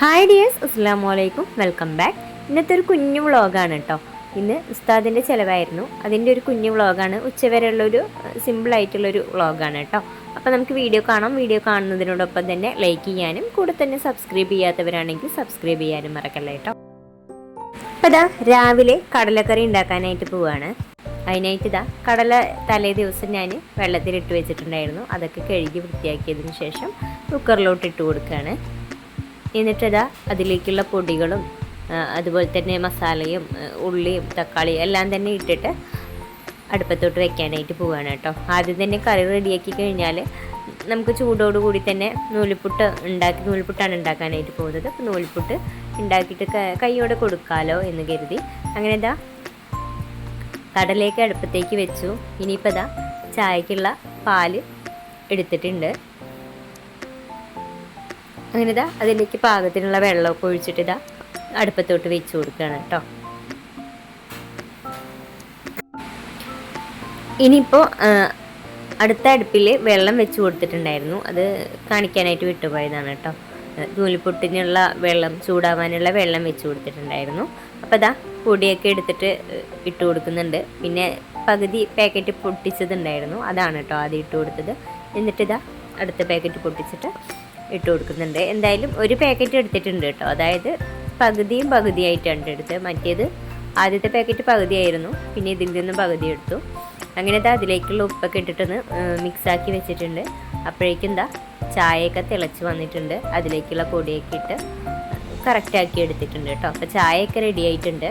Hi dears അസ്സാം വലൈക്കും welcome back ഇന്നത്തെ ഒരു കുഞ്ഞു വ്ളോഗാണ് കേട്ടോ. ഇന്ന് ഉസ്താദിന്റെ ചിലവായിരുന്നു. അതിന്റെ ഒരു കുഞ്ഞു വ്ളോഗാണ്. ഉച്ചവരെയുള്ളൊരു സിമ്പിളായിട്ടുള്ളൊരു വ്ളോഗാണ് കേട്ടോ. അപ്പോൾ നമുക്ക് വീഡിയോ കാണാം. വീഡിയോ കാണുന്നതിനോടൊപ്പം തന്നെ ലൈക്ക് ചെയ്യാനും കൂടെ തന്നെ സബ്സ്ക്രൈബ് ചെയ്യാത്തവരാണെങ്കിൽ സബ്സ്ക്രൈബ് ചെയ്യാനും മറക്കല്ല കേട്ടോ. അപ്പോൾ ഇതാ രാവിലെ കടലക്കറി ഉണ്ടാക്കാനായിട്ട് പോവുകയാണ് അതിനായിട്ട് ഇതാ കടല തലേ ദിവസം ഞാൻ വെള്ളത്തിലിട്ട് വെച്ചിട്ടുണ്ടായിരുന്നു. അതൊക്കെ കഴുകി വൃത്തിയാക്കിയതിന് ശേഷം കുക്കറിലോട്ട് ഇട്ട് കൊടുക്കുകയാണ് എന്നിട്ടതാ അതിലേക്കുള്ള പൊടികളും അതുപോലെ തന്നെ മസാലയും ഉള്ളിയും തക്കാളിയും എല്ലാം തന്നെ ഇട്ടിട്ട് അടുപ്പത്തോട്ട് വെക്കാനായിട്ട് പോവുകയാണ് കേട്ടോ. ആദ്യം തന്നെ കറി റെഡിയാക്കി കഴിഞ്ഞാൽ നമുക്ക് ചൂടോട് കൂടി തന്നെ നൂലിപ്പുട്ട് ഉണ്ടാക്കി നൂലിപ്പുട്ടാണ് ഉണ്ടാക്കാനായിട്ട് പോകുന്നത്. അപ്പോൾ നൂലിപ്പുട്ട് ഉണ്ടാക്കിയിട്ട് കൈയോടെ കൊടുക്കാലോ എന്ന് കരുതി. അങ്ങനെ ഇതാ കടലേക്ക് അടുപ്പത്തേക്ക് വെച്ചു. ഇനിയിപ്പോൾ ഇതാ ചായക്കുള്ള പാൽ എടുത്തിട്ടുണ്ട്. അങ്ങനെ ഇതാ അതിലേക്ക് പാകത്തിനുള്ള വെള്ളമൊക്കെ ഒഴിച്ചിട്ട് ഇതാ അടുപ്പത്തോട്ട് വെച്ച് കൊടുക്കുകയാണ് കേട്ടോ. ഇനിയിപ്പോൾ അടുത്ത അടുപ്പിൽ വെള്ളം വെച്ച് കൊടുത്തിട്ടുണ്ടായിരുന്നു. അത് കാണിക്കാനായിട്ട് വിട്ടുപോയതാണ് കേട്ടോ. നൂലിപ്പൊട്ടിനുള്ള വെള്ളം ചൂടാവാനുള്ള വെള്ളം വെച്ച് കൊടുത്തിട്ടുണ്ടായിരുന്നു. അപ്പോൾ അതാ പൊടിയൊക്കെ എടുത്തിട്ട് ഇട്ട് കൊടുക്കുന്നുണ്ട്. പിന്നെ പകുതി പാക്കറ്റ് പൊട്ടിച്ചതുണ്ടായിരുന്നു. അതാണ് കേട്ടോ ആദ്യം ഇട്ട് കൊടുത്തത്. എന്നിട്ട് ഇതാ അടുത്ത പാക്കറ്റ് പൊട്ടിച്ചിട്ട് ഇട്ട് കൊടുക്കുന്നുണ്ട്. എന്തായാലും ഒരു പാക്കറ്റ് എടുത്തിട്ടുണ്ട് കേട്ടോ. അതായത് പകുതിയും പകുതിയായിട്ടാണ് എടുത്തത്. മറ്റേത് ആദ്യത്തെ പാക്കറ്റ് പകുതിയായിരുന്നു. പിന്നെ ഇതിൽ നിന്നും പകുതി എടുത്തു. അങ്ങനെ ഇതാ അതിലേക്കുള്ള ഉപ്പൊക്കെ ഇട്ടിട്ടൊന്ന് മിക്സാക്കി വെച്ചിട്ടുണ്ട്. അപ്പോഴേക്കും എന്താ ചായയൊക്കെ തിളച്ച് വന്നിട്ടുണ്ട്. അതിലേക്കുള്ള പൊടിയൊക്കെ ഇട്ട് കറക്റ്റാക്കി എടുത്തിട്ടുണ്ട് കേട്ടോ. അപ്പോൾ ചായയൊക്കെ റെഡി ആയിട്ടുണ്ട്.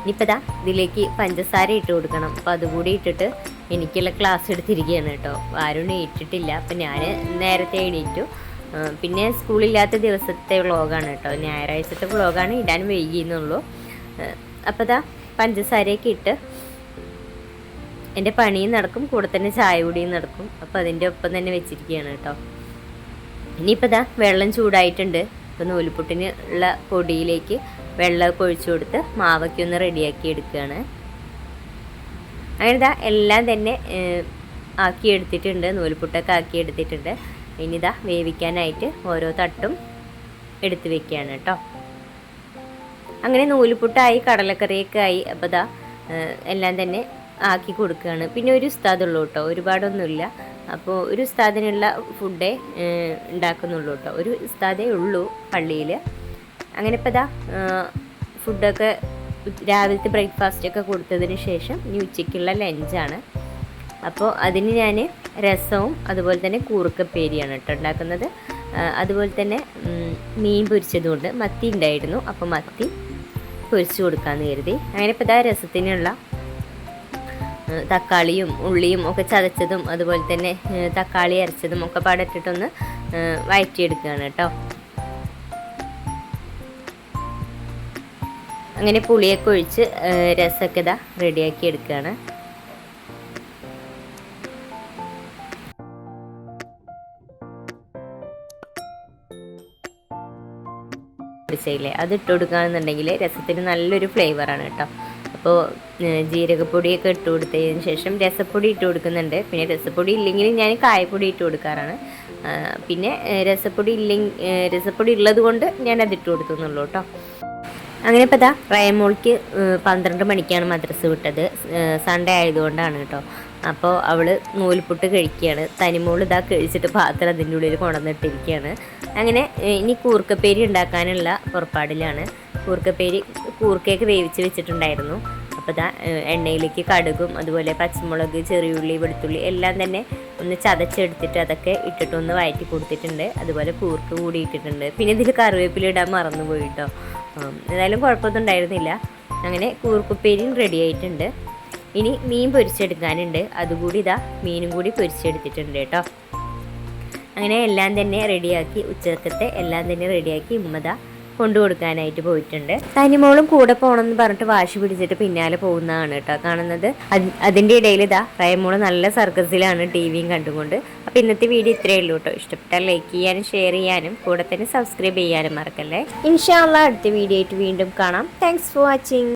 ഇനിയിപ്പോൾ ഇതാ ഇതിലേക്ക് പഞ്ചസാര ഇട്ട് കൊടുക്കണം. അപ്പോൾ അതുകൂടി ഇട്ടിട്ട് എനിക്കുള്ള ക്ലാസ് എടുത്തിരിക്കുകയാണ് കേട്ടോ. ആരും എണീറ്റിട്ടില്ല അപ്പം ഞാൻ നേരത്തെ എണീറ്റു. പിന്നെ സ്കൂളില്ലാത്ത ദിവസത്തെ വ്ളോഗാണ് കേട്ടോ. ഞായറാഴ്ചത്തെ വ്ളോഗാണ്. ഇടാൻ വൈകിയെന്നുള്ളൂ. അപ്പോൾ ദാ പഞ്ചസാരയൊക്കെ ഇട്ട് എന്റെ പണിയും നടക്കും. കൂടെ തന്നെ ചായ കൂടിയും നടക്കും. അപ്പോൾ അതിന്റെ ഒപ്പം തന്നെ വെച്ചിരിക്കുകയാണ് കേട്ടോ. ഇനിയിപ്പോൾ ദാ വെള്ളം ചൂടായിട്ടുണ്ട്. അപ്പോൾ നൂലുപുട്ടിന് ഉള്ള പൊടിയിലേക്ക് വെള്ളമൊക്കെ ഒഴിച്ചു കൊടുത്ത് മാവൊക്കെ ഒന്ന് റെഡിയാക്കി എടുക്കുകയാണ്. അങ്ങനെ ഇതാ എല്ലാം തന്നെ ആക്കിയെടുത്തിട്ടുണ്ട്. നൂൽപുട്ടൊക്കെ ആക്കി എടുത്തിട്ടുണ്ട് ഇനി ഇതാ വേവിക്കാനായിട്ട് ഓരോ തട്ടും എടുത്ത് വെക്കുകയാണ് കേട്ടോ. അങ്ങനെ നൂലുപുട്ടായി കടലക്കറിയൊക്കെ ആയി അപ്പോൾ ഇതാ എല്ലാം തന്നെ ആക്കി കൊടുക്കുകയാണ്. പിന്നെ ഒരു ഉസ്താദുള്ളൂ കേട്ടോ. ഒരുപാടൊന്നുമില്ല. അപ്പോൾ ഒരു ഉസ്താദിനുള്ള ഫുഡേ ഉണ്ടാക്കുന്നുള്ളൂ കേട്ടോ. ഒരു ഉസ്താദേ ഉള്ളൂ പള്ളിയിൽ അങ്ങനെ ഇപ്പോൾ ഇതാ ഫുഡൊക്കെ രാവിലത്തെ ബ്രേക്ക്ഫാസ്റ്റൊക്കെ കൊടുത്തതിന് ശേഷം ഇനി ഉച്ചയ്ക്കുള്ള ലഞ്ചാണ് അപ്പോൾ അതിന് ഞാൻ രസവും അതുപോലെ തന്നെ കൂർക്കപ്പേരിയാണ് കേട്ടോ ഉണ്ടാക്കുന്നത്. അതുപോലെ തന്നെ മീൻ പൊരിച്ചതുകൊണ്ട് മത്തി ഉണ്ടായിരുന്നു. അപ്പോൾ മത്തി പൊരിച്ചു കൊടുക്കാമെന്ന് കരുതി. അങ്ങനെ ഇപ്പോൾ ഇതാ രസത്തിനുള്ള തക്കാളിയും ഉള്ളിയും ഒക്കെ ചതച്ചതും അതുപോലെ തന്നെ തക്കാളി അരച്ചതും ഒക്കെ പാടിട്ടിട്ടൊന്ന് വയറ്റിയെടുക്കുകയാണ് കേട്ടോ. അങ്ങനെ പുളിയൊക്കെ ഒഴിച്ച് രസമൊക്കെ ഇതാ റെഡിയാക്കി എടുക്കുകയാണ്. പൊടിച്ചയില്ലേ അത് ഇട്ട് കൊടുക്കുകയാണെന്നുണ്ടെങ്കിൽ രസത്തിന് നല്ലൊരു ഫ്ലേവറാണ് കേട്ടോ. അപ്പോൾ ജീരകപ്പൊടിയൊക്കെ ഇട്ട് കൊടുത്തതിന് ശേഷം രസപ്പൊടി ഇട്ട് കൊടുക്കുന്നുണ്ട്. പിന്നെ രസപ്പൊടി ഇല്ലെങ്കിൽ ഞാൻ കായപ്പൊടി ഇട്ട് കൊടുക്കാറാണ്. പിന്നെ രസപ്പൊടി ഇല്ലെങ്കിൽ രസപ്പൊടി ഉള്ളത് കൊണ്ട് ഞാൻ അത് ഇട്ട് കൊടുത്തുന്നുള്ളൂ കേട്ടോ. അങ്ങനെ ഇപ്പോൾ ഇതാ റയമോൾക്ക് പന്ത്രണ്ട് മണിക്കാണ് മദ്രസ് വിട്ടത്. സൺഡേ ആയതുകൊണ്ടാണ് കേട്ടോ. അപ്പോൾ അവൾ നൂൽപുട്ട് കഴിക്കുകയാണ്. തനിമോൾ ഇതാ കഴിച്ചിട്ട് പാത്രം അതിന്റെ ഉള്ളിൽ കൊണ്ടുവന്നിട്ടിരിക്കുകയാണ്. അങ്ങനെ ഇനി കൂർക്കപ്പേരി ഉണ്ടാക്കാനുള്ള പുറപ്പാടിലാണ്. കൂർക്കപ്പേരി കൂർക്കയൊക്കെ വേവിച്ച് വെച്ചിട്ടുണ്ടായിരുന്നു. അപ്പോൾ ഇതാ എണ്ണയിലേക്ക് കടുകും അതുപോലെ പച്ചമുളക് ചെറിയുള്ളി വെളുത്തുള്ളി എല്ലാം തന്നെ ഒന്ന് ചതച്ചെടുത്തിട്ട് അതൊക്കെ ഇട്ടിട്ടൊന്ന് വയറ്റി കൊടുത്തിട്ടുണ്ട്. അതുപോലെ കൂർക്ക് കൂടി ഇട്ടിട്ടുണ്ട് പിന്നെ ഇതിൽ കറിവേപ്പില ഇടാൻ മറന്നുപോയി കേട്ടോ. ഉം, ഏതായാലും കുഴപ്പമൊന്നും ഉണ്ടായിരുന്നില്ല. അങ്ങനെ കൂർക്കുപ്പേരിയും റെഡി ആയിട്ടുണ്ട്. ഇനി മീൻ പൊരിച്ചെടുക്കാനുണ്ട്. അതുകൂടി ഇതാ മീനും കൂടി പൊരിച്ചെടുത്തിട്ടുണ്ട് കേട്ടോ. അങ്ങനെ എല്ലാം തന്നെ റെഡിയാക്കി ഉച്ചക്കത്തെ എല്ലാം തന്നെ റെഡിയാക്കി ഉമ്മത കൊണ്ടു കൊടുക്കാനായിട്ട് പോയിട്ടുണ്ട്. തനിമോളും കൂടെ പോകണമെന്ന് പറഞ്ഞിട്ട് വാശി പിടിച്ചിട്ട് പിന്നാലെ പോകുന്നതാണ് കേട്ടോ കാണുന്നത്. അതിന്റെ ഇടയിൽ ഇതാ റയമോൾ നല്ല സർക്കസിലാണ് ടി വിയും കണ്ടുകൊണ്ട്. അപ്പോൾ ഇന്നത്തെ വീഡിയോ ഇത്രയേ ഉള്ളൂ കേട്ടോ. ഇഷ്ടപ്പെട്ടാൽ ലൈക്ക് ചെയ്യാനും ഷെയർ ചെയ്യാനും കൂടെ തന്നെ സബ്സ്ക്രൈബ് ചെയ്യാനും മറക്കല്ലേ. ഇൻഷാല്ല അടുത്ത വീഡിയോ ആയിട്ട് വീണ്ടും കാണാം. Thanks for watching